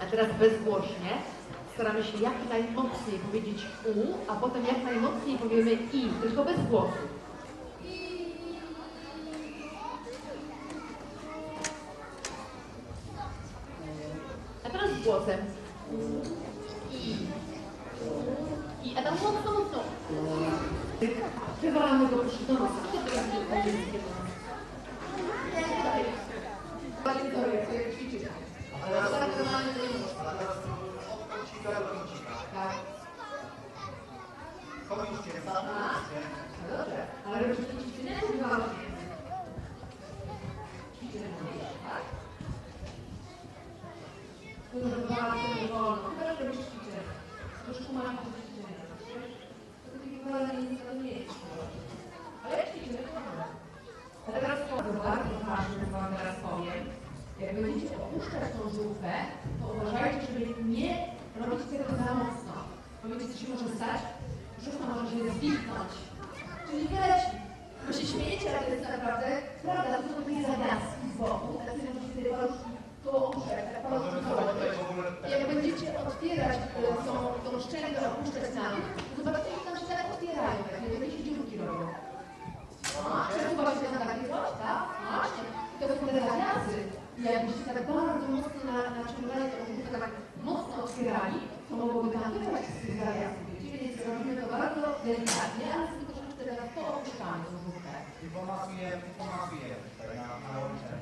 A teraz bezgłośnie staramy się jak najmocniej powiedzieć U, a potem jak najmocniej powiemy I, tylko bez głosu. A teraz z głosem. I. I, a tam mocno, mocno. Wywalamy go przy nosa. Kończcie, zamknijcie. No dobrze, ale? Ćwiczenia robisz, tak? Dwa razy nie wolno. Chyba, że robisz ćwiczenia. To takie to nie jest. Ale jak ćwiczymy, to mamy. A teraz bardzo, bardzo ważne, wam teraz powiem. Jak będziecie opuszczać tą żółtwę, to uważajcie, żeby nie robić tego za mocno. Bo wiecie, co się może stać? Żółtwa może zwichnąć. Czyli wyleci. Bo się śmiejecie, ale to jest naprawdę prawda. To są takie zawiaski z boku. Takie połączyć, tak paluszki połączyć. Jak będziecie otwierać e, tą, tą szczękę, opuszczać na dół, to zobaczcie, jak tam się tak otwierają. Takie jakieś dziurki robią. Przesuwa się na takie coś, tak? Właśnie. To są te zawiasy. Jakbyście tak bardzo mocno na, naciągali, to żebyście tak mocno otwierali, to mogłoby tam wypaść z tych zawiasów. Wiecie, więc robimy to delikatnie, ale tylko troszeczkę teraz poopuszczamy tą główkę. I pomasujemy, pomasujemy tutaj na, na.